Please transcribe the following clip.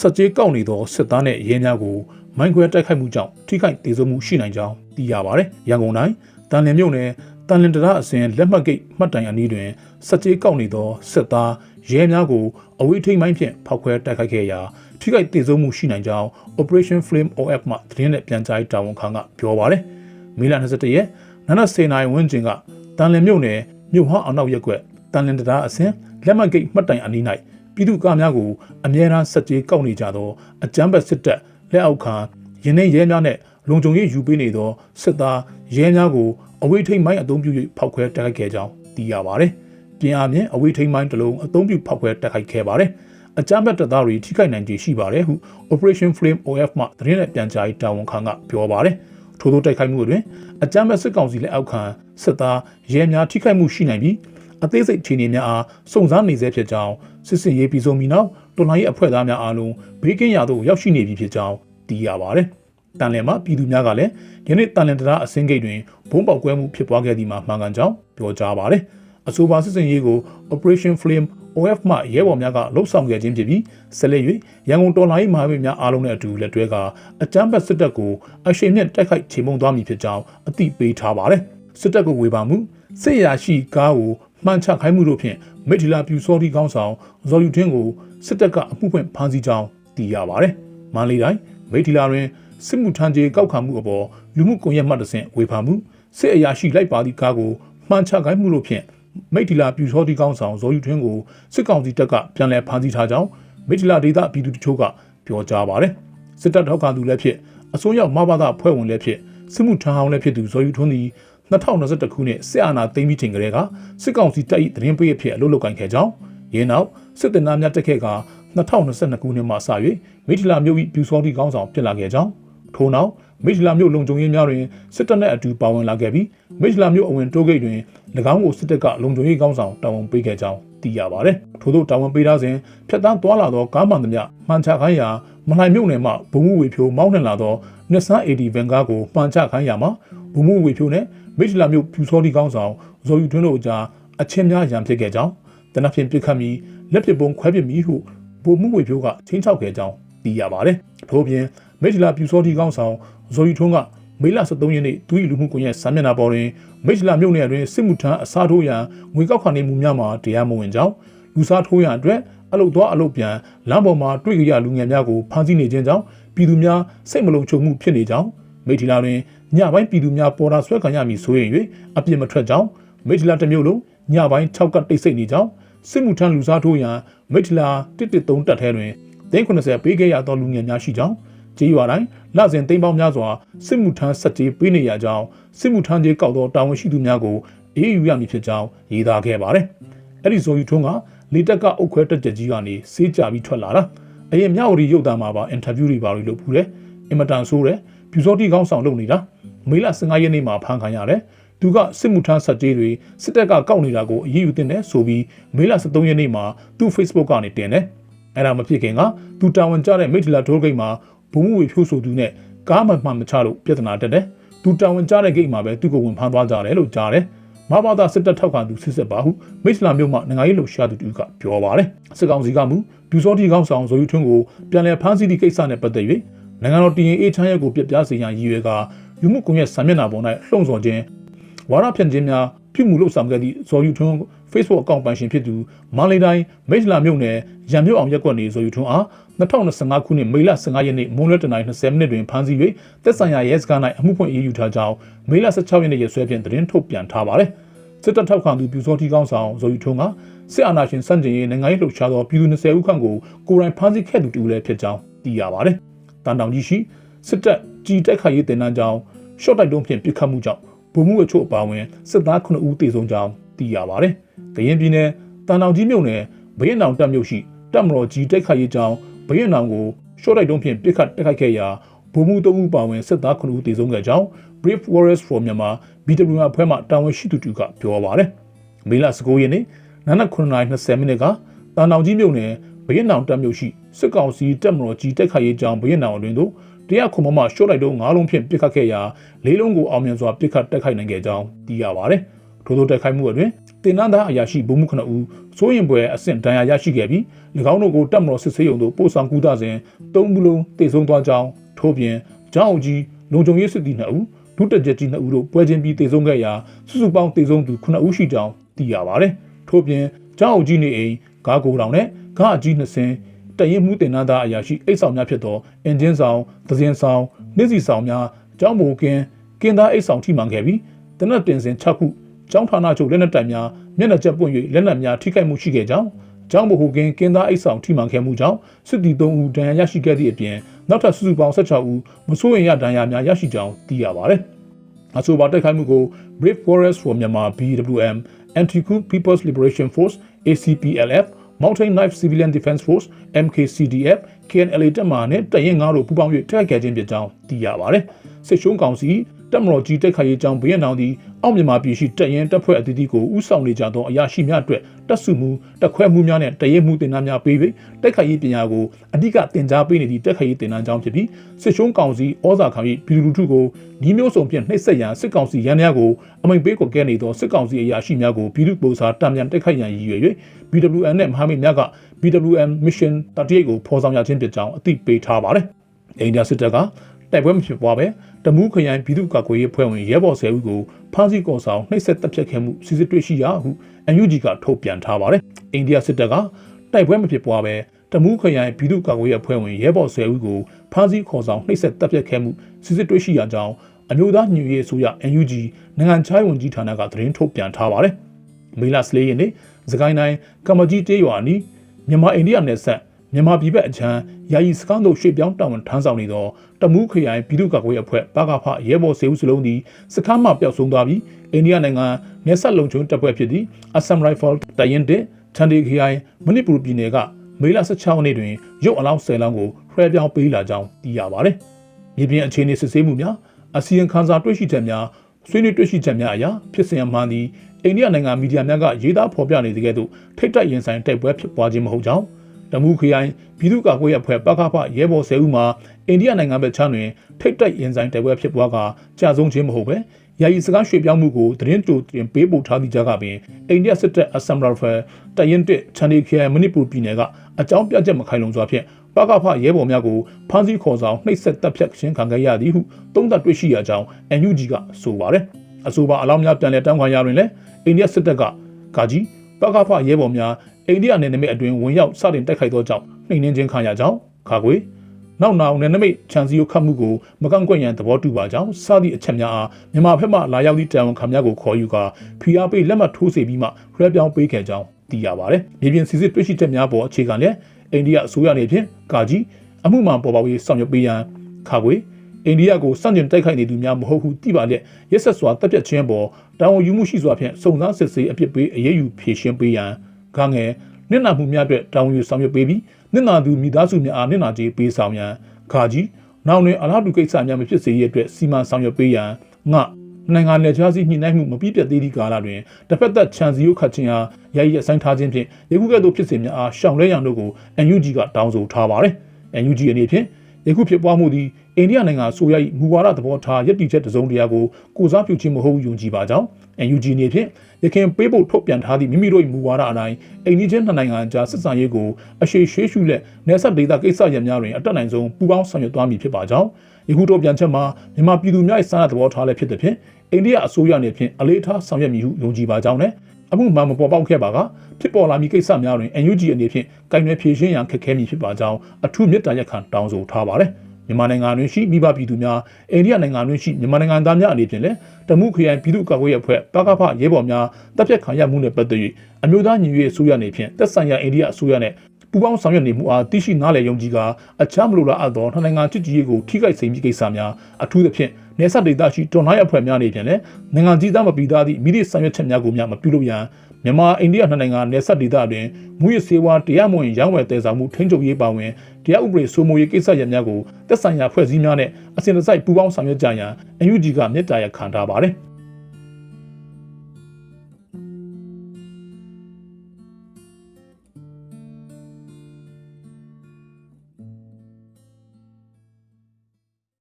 စက်ကြေးကောက်နေသောစစ်သားနှင့်ရဲများကိုမိုင်းခွဲတိုက်ခိုက်မှုကြောင့်ထိခိုက်ဒေဆုံးမှုရှိနိုင်ကြောင်းသိရပါဗျ။ရန်ကုန်တိုင်းတန်လင်မြို့နယ်တန်လင်တန်းအစင်းလက်မှတ်ဂိတ်မှတ်တိုင်အနီးတွင်စက်ကြေးကောက်နေသောစစ်သားရဲများကိုအဝေးထိန်းမိုင်းဖြင့်ဖောက်ခွဲတိုက်ခိုက်ခဲ့ရာထိခိုက်ဒေဆုံးမှုရှိနိုင်ကြောင်း Operation Flame OF မှသတင်းနဲ့ပြန်ကြားရေးတာဝန်ခံကပြောပါဗျ။မေလ22ရက်နနက်10:00နာရီဝန်းကျင်ကတန်လင်မြို့နယ်မြို့ဟောင်းအောင်နောက်ရက်ကွက်တန်လင်တန်းအစင်းလက်မှတ်ဂိတ်မှတ်တိုင်အနီး၌ ပြည်သူ့ကားများကိုအမြဲတမ်းစက်ကြေးကောက်နေကြသောအကြမ်းဖက်စစ်တပ်လက်အောက်ခံရင်းနှီးရဲများနဲ့လုံခြုံရေးယူပေးနေသောစစ်သားရဲများကိုအဝေးထိန်းမိုင်းအုံပြု၍ဖောက်ခွဲတိုက်ခိုက်ခဲ့ကြောင်းသိရပါဗျ။ပြင်အားဖြင့်အဝေးထိန်းမိုင်းတစ်လုံးအုံပြုဖောက်ခွဲတိုက်ခိုက်ခဲ့ပါတယ်။အကြမ်းဖက်တပ်သားတွေထိခိုက်နိုင်ခြေရှိပါတယ်ဟု Operation Flame OF မှသတင်းနဲ့ပြန်ကြားရေးတာဝန်ခံကပြောပါတယ်။ထို့သောတိုက်ခိုက်မှုတွင်အကြမ်းဖက်စစ်ကောင်စီလက်အောက်ခံစစ်သားရဲများထိခိုက်မှုရှိနိုင်ပြီးအသေးစိတ်ခြေအနေများအားစုံစမ်းနေဆဲဖြစ်ကြောင်း စစ်စင်ရေးပြည်စုံပြီးနောက်တော်လှန်ရေးအဖွဲ့သားများအားလုံးဘေးကင်းရာသို့ရောက်ရှိနေပြီဖြစ်ကြောင်းသိရပါတယ်။တန်လင်မှာပြည်သူများကလည်းယနေ့တန်လင်တရားအစင်းဂိတ်တွင်ဘုံပေါက်ကွဲမှုဖြစ်ပွားခဲ့သည်မှာမှန်ကန်ကြောင်းပြောကြားပါတယ်။အဆိုပါစစ်စင်ရေးကို Operation Flame OF မှရဲဘော်များကလှုပ်ဆောင်ခဲ့ခြင်းဖြစ်ပြီးဆက်လက်၍ရန်ကုန်တော်လှန်ရေးမဟာမိတ်များအားလုံးနဲ့အတူလက်တွဲကအကြမ်းဖက်စစ်တပ်ကိုအရှိန်နဲ့တိုက်ခိုက်ချေမှုန်းသွားမည်ဖြစ်ကြောင်းအသိပေးထားပါတယ်။စစ်တပ်ကိုဝေဖန်မှုစစ်ရာရှိကားကို မှန်ချခိုင်းမှုတို့ဖြင့်မိထီလာပြူစောတိကောင်းဆောင်ဇော်ယူထင်းကိုစစ်တပ်ကအမှုဖွင့်ဖမ်းဆီးကြောင်းသိရပါတယ်။မန္တလေးတိုင်းမိထီလာတွင်စစ်မှုထမ်းကြီးကောက်ခံမှုအပေါ်လူမှုကွန်ရက်မှတ်တဆင့်ဝေဖန်မှုစစ်အရာရှိလိုက်ပါသည့်ကားကိုမှန်ချခိုင်းမှုတို့ဖြင့်မိထီလာပြူစောတိကောင်းဆောင်ဇော်ယူထင်းကိုစစ်ကောင်စီတပ်ကပြန်လည်ဖမ်းဆီးထားကြောင်းမိထီလာဒေသပြည်သူတချို့ကပြောကြားပါတယ်။စစ်တပ်ထောက်ခံသူလည်းဖြစ်အစိုးရမဘာသာဖွဲ့ဝင်လည်းဖြစ်စစ်မှုထမ်းဟောင်းလည်းဖြစ်သူဇော်ယူထွန်းသည် 2021ခုနှစ်စစ်အာဏာသိမ်းပြီးချိန်ကလေးကစစ်ကောင်စီတပ်၏သတင်းပေးအဖြစ်အလုပ်လုပ်ကိုင်ခဲ့ကြောင်းရင်းနောက်စစ်တပ်သားများတက်ခဲ့က2022ခုနှစ်မှစ၍မိထလာမြို့၏ပြူစောတိကောင်းဆောင်ဖြစ်လာခဲ့ကြောင်းထို့နောက်မိထလာမြို့လုံခြုံရေးများတွင်စစ်တပ်နှင့်အတူပါဝင်လာခဲ့ပြီးမိထလာမြို့အဝင်တိုးဂိတ်တွင်၎င်းကိုစစ်တပ်ကလုံခြုံရေးကောင်းဆောင်တာဝန်ပေးခဲ့ကြောင်းသိရပါသည်ထို့သောတာဝန်ပေးထားစဉ်ဖျက်တမ်းသွားလာသောကားမှန်သမျှမှန်ချခိုင်းရာမလှိုင်မြို့နယ်မှဘုံမှုဝေဖြိုးမောင်းနှင်လာသောနှစ်ဆန်း AD ဗန်ကားကိုမှန်ချခိုင်းရာမှာ ဘုံမှုဝေဖြိုးနှင့်မိထလာမြို့ပြူစောတိကောင်းဆောင်ဇော်ယူထွန်းတို့အကြားအချင်းများရန်ဖြစ်ခဲ့ကြောင်းတနက်ဖြန်ပြစ်ခတ်ပြီးလက်ပစ်ပုံခွဲပစ်ပြီးဟုဗိုလ်မှူးဝေဖြိုးကချင်းချောက်ခဲ့ကြောင်းသိရပါတယ်။ထို့ပြင်မိထလာပြူစောတိကောင်းဆောင်ဇော်ယူထွန်းကမေလ23ရက်နေ့သူ၏လူမှုကွန်ရက်စာမျက်နှာပေါ်တွင်မိထလာမြို့နယ်အတွင်းစစ်မှုထမ်းအစားထိုးရန်ငွေကောက်ခံနေမှုများမှာတရားမဝင်ကြောင်းလူစားထိုးရန်အတွက်အလုတ်သွားအလုတ်ပြန်လမ်းပေါ်မှာတွေ့ကြရလူငယ်များကိုဖမ်းဆီးနေခြင်းကြောင့်ပြည်သူများစိတ်မလုံခြုံမှုဖြစ်နေကြောင်းမိထီလာတွင် ညပိုင်းပြည်သူများပေါ်တာဆွဲခံရမည်ဆိုရင်၍အပြစ်မထွက်ကြောင်းမိထီလာတစ်မျိုးလုံးညပိုင်း6ကတိတ်ဆိတ်နေကြောင်းစစ်မှုထမ်းလူစားထိုးရန်မိထီလာ113တပ်ထဲတွင်390ပေးခဲ့ရသောလူငယ်များရှိကြောင်းကြေးရွာတိုင်းလစဉ်သိန်းပေါင်းများစွာစစ်မှုထမ်းဆက်ကြေးပေးနေရကြောင်းစစ်မှုထမ်းကြေးကောက်သောတာဝန်ရှိသူများကိုအေးအေးယူရမည်ဖြစ်ကြောင်းရေးသားခဲ့ပါတယ်။အဲ့ဒီဆိုယူထုံးကလေတက်ကအုတ်ခွဲတက်ကြကြီးကနေစေးကြပြီးထွက်လာတာ။အရင်မြောက်ရီရုပ်သားမှာပါအင်တာဗျူးတွေပါလို့လုပ်ဖူးတယ်။အင်မတန်ဆိုးတယ်။ပြူစောတိကောင်းဆောင်လုပ်နေတာ။ မေလ15ရက်နေ့မှာဖမ်းခံရတယ်။သူကစစ်မှုထမ်းဆက်ကြေးတွေစစ်တပ်ကကောက်နေတာကိုအရေးယူတင်တယ်ဆိုပြီးမေလ13ရက်နေ့မှာသူ့ Facebook ကနေတင်တယ်။အဲ့ဒါမဖြစ်ခင်ကသူတာဝန်ကျတဲ့မိထလာထိုးဂိတ်မှာဘုံမှုဝေဖြိုးဆိုသူနဲ့ကားမှမှမချလို့ပြဿနာတက်တယ်။သူတာဝန်ကျတဲ့ဂိတ်မှာပဲသူ့ကိုဝင်ဖမ်းသွားကြတယ်လို့ကြားတယ်။မဘာသာစစ်တပ်ထောက်ခံသူစစ်စစ်ပါဟုမိတ်စလာမျိုးမှနိုင်ငံရေးလှုပ်ရှားသူတူကပြောပါတယ်။စစ်ကောင်စီကမူဒူစောတီကောင်းဆောင်ဇော်ယူထွန်းကိုပြန်လည်ဖမ်းဆီးသည့်ကိစ္စနဲ့ပတ်သက်၍နိုင်ငံတော်တည်ရင်အေးချမ်းရက်ကိုပြပြစေရန်ရည်ရွယ်က ယူမှုကွန်ရက်စာမျက်နှာပေါ်၌လှုံ့ဆော်ခြင်းဝါရဖြန့်ခြင်းများပြုမှုလို့ဆောင်ခဲ့သည့်ဇော်ယူထွန်း Facebook အကောင့်ပိုင်ရှင်ဖြစ်သူမန္တလေးတိုင်းမိတ်လာမြို့နယ်ရန်မြို့အောင်ရက်ကွက်နေဇော်ယူထွန်းအား2025ခုနှစ်မေလ15ရက်နေ့မွန်းလွဲတနာရီ20မိနစ်တွင်ဖမ်းဆီး၍တက်ဆိုင်ရာရဲစခန်း၌အမှုဖွင့်အေးယူထားကြောင်းမေလ16ရက်နေ့ရက်စွဲဖြင့်သတင်းထုတ်ပြန်ထားပါတယ်။စစ်တပ်ထောက်ခံသူပြူစောတိကောင်းဆောင်ဇော်ယူထွန်းကစစ်အာဏာရှင်စန့်ကျင်ရေးနိုင်ငံရေးလှုပ်ရှားသောပြည်သူ20ဦးခန့်ကိုကိုယ်တိုင်ဖမ်းဆီးခဲ့သူတူလည်းဖြစ်ကြောင်းသိရပါတယ်။တန်တောင်ကြီးရှိစစ်တပ် ကြီးတက်ခါရေးတင်နန်းကြောင်းရှော့တိုက်တုံးဖြင့်ပြစ်ခတ်မှုကြောင့်ဗိုလ်မှူးအချို့အပါအဝင်စစ်သား9ဦးသေဆုံးကြောင်းသိရပါတယ်။ကရင်ပြည်နယ်တန်တောင်ကြီးမြို့နယ်ဘရင်တောင်တပ်မြို့ရှိတပ်မတော်ကြီးတက်ခါရေးကြောင်းဘရင်နောင်ကိုရှော့တိုက်တုံးဖြင့်ပစ်ခတ်တိုက်ခိုက်ခဲ့ရာဗိုလ်မှူး၃ဦးပါဝင်စစ်သား9ဦးသေဆုံးခဲ့ကြောင်း Brave Warriors for Myanmar BWM အဖွဲ့မှတာဝန်ရှိသူတူကပြောပါတယ်။မေလ19ရက်နေ့နနက်9:20မိနစ်ကတန်တောင်ကြီးမြို့နယ်ဘရင်နောင်တပ်မြို့ရှိစစ်ကောင်စီတပ်မတော်ကြီးတိုက်ခိုက်ရေးကြောင်းဘရင်နောင်အတွင်သို့ တရားခုံမမရှော့လိုက်တော့၅လုံးဖြင့်ပစ်ခတ်ခဲ့ရာ၄လုံးကိုအောင်မြင်စွာပစ်ခတ်တိုက်ခိုက်နိုင်ခဲ့ကြောင်းသိရပါတယ်။ထို့သောတိုက်ခိုက်မှုအတွင်တင်နန်းသားအရာရှိဗိုလ်မှူး9ဦးစိုးရင်ပွဲအဆင့်ဒဏ်ရာရရှိခဲ့ပြီး၎င်းတို့ကိုတပ်မတော်စစ်ဆေးရုံသို့ပို့ဆောင်ကူးသစဉ်၃ဘူးလုံးတေဆုံးသွားကြောင်းထို့ပြင်ကျောင်းအုပ်ကြီးလုံခြုံရေးစစ်သည်2ဦးဒုတက်ကြကြီး2ဦးတို့ပွဲချင်းပြီးတေဆုံးခဲ့ရာစုစုပေါင်းတေဆုံးသူ9ဦးရှိကြောင်းသိရပါတယ်။ထို့ပြင်ကျောင်းအုပ်ကြီးနေအိမ်ကားကိုတောင်နဲ့ကားအကြီး2ဆင်း တရင်မှုတင်နာသားအရာရှိအိတ်ဆောင်များဖြစ်သောအင်ဂျင်ဆောင်၊သဇင်ဆောင်၊နှင်းစီဆောင်များကျောင်းမိုကင်းကင်းသားအိတ်ဆောင်ထိမှန်ခဲ့ပြီးတနက်တင်စင်6ခုကျောင်းဌာနချုပ်လက်နက်တိုင်များမျက်နှာကျက်ပွင့်၍လက်နက်များထိခိုက်မှုရှိခဲ့ကြောင်းကျောင်းဘဟုကင်းကင်းသားအိတ်ဆောင်ထိမှန်ခဲ့မှုကြောင့်စစ်တီ3ဦးဒဏ်ရာရရှိခဲ့သည့်အပြင်နောက်ထပ်စုစုပေါင်း16ဦးမဆိုးရင်ရဒဏ်ရာများရရှိကြောင်းသိရပါတယ်။အဆိုပါတိုက်ခိုက်မှုကို Brave Warriors for Myanmar BWM Anti-Coup People's Liberation Force ACPLF Mountain Knife Civilian Defense Force MKCDF KNLA တပ်မှနဲ့တရင်ငါးတို့ပူးပေါင်း၍တိုက်ခိုက်ခဲ့ခြင်းဖြစ်ကြောင်းသိရပါတယ်။စစ်ရှုံးကောင်စီ တပ်မတော်ကြီးတိုက်ခိုက်ရေးကြောင်းဘီယန်နောင်သည်အောက်မြန်မာပြည်ရှိတပ်ရင်တပ်ဖွဲ့အသီးသီးကိုဥဆောင်နေကြသောအရာရှိများအတွက်တပ်စုမှုတပ်ခွဲမှုများနဲ့တရင်မှုတင်ဒဏ်များပေးပြီးတိုက်ခိုက်ရေးပညာကိုအဓိကတင် जा ပေးနေသည့်တိုက်ခိုက်ရေးတင်ဒဏ်ကြောင်းဖြစ်ပြီးစစ်ရှုံးကောင်စီဩဇာခံ၍ပြည်သူလူထုကိုဒီမျိုးစုံဖြင့်နှိပ်စက်ရန်စစ်ကောင်စီရန်များကိုအမိန့်ပေးကွက်ကဲနေသောစစ်ကောင်စီအရာရှိများကိုပြည်သူ့ပုံစာတံမြန်တိုက်ခိုက်ရန်ရည်ရွယ်၍ BWN နဲ့မဟာမိတ်များက BWM Mission 38ကိုဖော်ဆောင်ရခြင်းဖြစ်ကြောင်းအသိပေးထားပါတယ်။အိန္ဒိယစစ်တပ်ကတိုက်ပွဲမဖြစ်ပွားပဲ တမူးခရိုင်ပြည်သူ့ကာကွယ်ရေးဖွဲ့ဝင်ရဲဘော်ဆယ်ဦးကိုဖမ်းဆီးကော်ဆောင်နှိပ်စက်တပ်ဖြတ်ခဲ့မှုစစ်စစ်တွေ့ရှိရာဟု NUG ကထုတ်ပြန်ထားပါတယ်။အိန္ဒိယစစ်တပ်ကတိုက်ပွဲမဖြစ်ပွားပဲတမူးခရိုင်ပြည်သူ့ကာကွယ်ရေးအဖွဲ့ဝင်ရဲဘော်ဆယ်ဦးကိုဖမ်းဆီးခေါ်ဆောင်နှိပ်စက်တပ်ဖြတ်ခဲ့မှုစစ်စစ်တွေ့ရှိရာကြောင်းအမျိုးသားညွေရေးဆိုရ NUG နိုင်ငံခြားရေးဝန်ကြီးဌာနကသတင်းထုတ်ပြန်ထားပါတယ်။မေလ14ရက်နေ့စကိုင်းတိုင်းကမ္မကြီးတေးရွာအနီးမြန်မာအိန္ဒိယနယ်စပ် မြန်မာပြည်ဘက်အချမ်းယာယီစကန်းတို့ရွှေ့ပြောင်းတာဝန်ထမ်းဆောင်နေသောတမူးခရိုင်ပြည်သူ့ကာကွယ်ရေးအဖွဲ့ပကဖရဲဘော်စေဦးစလုံးသည်စခန်းမှပျောက်ဆုံးသွားပြီးအိန္ဒိယနိုင်ငံနယ်စပ်လုံခြုံတပ်ဖွဲ့ဖြစ်သည့် Assam Rifle တရင်တဲ့ချန်ဒီခရိုင်မဏိပူပြည်နယ်ကမေလ16ရက်နေ့တွင်ရုပ်အလောင်း10လောင်းကိုလွှဲပြောင်းပေးလာကြောင်းသိရပါတယ်။မြေပြင်အခြေအနေစစ်ဆေးမှုများအစီရင်ခံစာတွေ့ရှိချက်များဆွေးနွေးတွေ့ရှိချက်များအရဖြစ်စဉ်အမှန်သည်အိန္ဒိယနိုင်ငံမီဒီယာများကရေးသားဖော်ပြနေတဲ့ကဲ့သို့ထိတ်တိုက်ရင်ဆိုင်တိုက်ပွဲဖြစ်ပွားခြင်းမဟုတ်ကြောင်း တမူခရိုင်ပြည်သူ့ကာကွယ်ရေးအဖွဲ့ပကဖရဲဘော်ဆယ်ဦးမှာအိန္ဒိယနိုင်ငံဘက်ခြမ်းတွင်ထိတ်တိုက်ရင်ဆိုင်တိုက်ပွဲဖြစ်ပွားကကြာဆုံးခြင်းမဟုတ်ပဲယာယီစကားရွှေ့ပြောင်းမှုကိုသတင်းတူတင်ပေးပို့ထားသည့်ကြားကပင်အိန္ဒိယစစ်တပ်အဆမ်ရာဖယ်တရင်တစ်ချန်ဒီခရိုင်မဏိပူပြည်နယ်ကအကြောင်းပြချက်မခိုင်လုံစွာဖြင့်ပကဖရဲဘော်များကိုဖမ်းဆီးခေါ်ဆောင်နှိပ်စက်တပ်ဖြတ်ခြင်းခံခဲ့ရသည်ဟုသုံးသပ်တွေ့ရှိရကြောင်း NUG ကဆိုပါတယ်အဆိုပါအလောင်းများပြန်လည်တောင်းခံရတွင်လည်းအိန္ဒိယစစ်တပ်ကကာကြီးပကဖရဲဘော်များ အိန္ဒိယနယ်နိမိတ်အတွင်းဝင်ရောက်စတင်တိုက်ခိုက်သောကြောင့်နှိမ်နင်းခြင်းခံရကြောင်းခါခွေနောက်နောက်နယ်နိမိတ်ခြံစည်းရိုးခတ်မှုကိုမကန့်ကွက်ရန်သဘောတူပါကြောင်းစသည့်အချက်များအားမြန်မာဘက်မှလာရောက်သည့်တန်ဝန်ခံများကိုခေါ်ယူကာဖီအားပေးလက်မှတ်ထိုးစေပြီးမှလွှဲပြောင်းပေးခဲ့ကြောင်းသိရပါတယ်။မြေပြင်စစ်စစ်တွေ့ရှိချက်များပေါ်အခြေခံလည်းအိန္ဒိယအစိုးရအနေဖြင့်ကာကြီးအမှုမှန်ပေါ်ပေါက်ရေးဆောင်ရွက်ပေးရန်ခါခွေအိန္ဒိယကိုစန့်ကျင်တိုက်ခိုက်နေသူများမဟုတ်ဟုသိပါလျက်ရက်ဆက်စွာတပ်ပြတ်ခြင်းပေါ်တာဝန်ယူမှုရှိစွာဖြင့်စုံစမ်းစစ်ဆေးအပြစ်ပေးအရေးယူဖြေရှင်းပေးရန် ခါငယ်နစ်နာမှုများအတွက်တာဝန်ယူဆောင်ရွက်ပေးပြီးနစ်နာသူမိသားစုများအားနစ်နာကြေးပေးဆောင်ရန်ခါကြီးနောက်တွင်အလားတူကိစ္စများမဖြစ်စေရတဲ့အတွက်စီမံဆောင်ရွက်ပေးရန်ငါနိုင်ငံနယ်ခြားစီညှိနှိုင်းမှုမပြည့်ပြတ်သေးသည့်ကာလတွင်တစ်ဖက်သက်ခြံစည်းရိုးခတ်ခြင်းအားယာယီအဆိုင်ထားခြင်းဖြင့်ယခုကဲ့သို့ဖြစ်စဉ်များအားရှောင်လဲရန်တို့ကို NUG ကတောင်းဆိုထားပါတယ်။ NUG အနေဖြင့် ယခုဖြစ်ပွားမှုသည်အိန္ဒိယနိုင်ငံဆိုရ၏မူဝါဒသဘောထားရည်တည်ချက်တစုံတရာကိုကိုစားပြုခြင်းမဟုတ်ယုံကြည်ပါကြောင်း NUG အနေဖြင့်ရခင်ပေးဖို့ထုတ်ပြန်ထားသည့်မိမိတို့၏မူဝါဒအတိုင်းအိန္ဒိချင်းနှစ်နိုင်ငံကြားစစ်ဆန်ရေးကိုအရှိရှေးရှုလက်နယ်စပ်ဒေသကိစ္စရပ်များတွင်အတက်နိုင်ဆုံးပူးပေါင်းဆောင်ရွက်သွားမည်ဖြစ်ပါကြောင်းယခုထုတ်ပြန်ချက်မှာမြန်မာပြည်သူများ၏စာနာသဘောထားလည်းဖြစ်သည်ဖြင့်အိန္ဒိယအစိုးရအနေဖြင့်အလေးထားဆောင်ရွက်မည်ဟုယုံကြည်ပါကြောင်းနဲ့ အမှုမှန်မပေါ်ပေါက်ခဲ့ပါကဖြစ်ပေါ်လာမည့်ကိစ္စများတွင် NUG အနေဖြင့်ကင်ရွယ်ဖြေရှင်းရန်ခက်ခဲမည်ဖြစ်ပါကြောင်းအထူးမြစ်တာရက်ခံတောင်းဆိုထားပါတယ်မြန်မာနိုင်ငံတွင်ရှိမိဘပြည်သူများအိန္ဒိယနိုင်ငံတွင်ရှိမြန်မာနိုင်ငံသားများအနေဖြင့်လည်းတမှုခရိုင်ပြည်သူ့ကာကွယ်ရေးအဖွဲ့ပကဖရဲဘော်များတပ်ဖြတ်ခံရမှုနဲ့ပတ်သက်၍အမျိုးသားညီညွတ်ရေးအစိုးရအနေဖြင့်သက်ဆိုင်ရာအိန္ဒိယအစိုးရနဲ့ပူးပေါင်းဆောင်ရွက်နေမှုအားသိရှိနားလည်ယုံကြည်ကာအခြားမလိုလားအပ်သောနှစ်နိုင်ငံချစ်ကြည်ရေးကိုထိခိုက်စေမည့်ကိစ္စများအထူးသဖြင့် နေဆက်ဒေသရှိတော်လှန်ရေးအဖွဲ့များအနေဖြင့်လည်းနိုင်ငံကြီးသားမပီသားသည့်မိသည့်ဆောင်ရွက်ချက်များကိုများမပြုလုပ်ရန်မြန်မာအိန္ဒိယနှစ်နိုင်ငံနေဆက်ဒေသတွင်မူရစေဝါတရားမဝင်ရောင်းဝယ်တည်ဆောင်မှုထိန်းချုပ်ရေးပါဝင်တရားဥပဒေစိုးမိုးရေးကိစ္စရပ်များကိုသက်ဆိုင်ရာဖွဲ့စည်းများနဲ့အစဉ်တစိုက်ပူးပေါင်းဆောင်ရွက်ကြရန် UNG ကမြစ်တာရခံထားပါတယ်။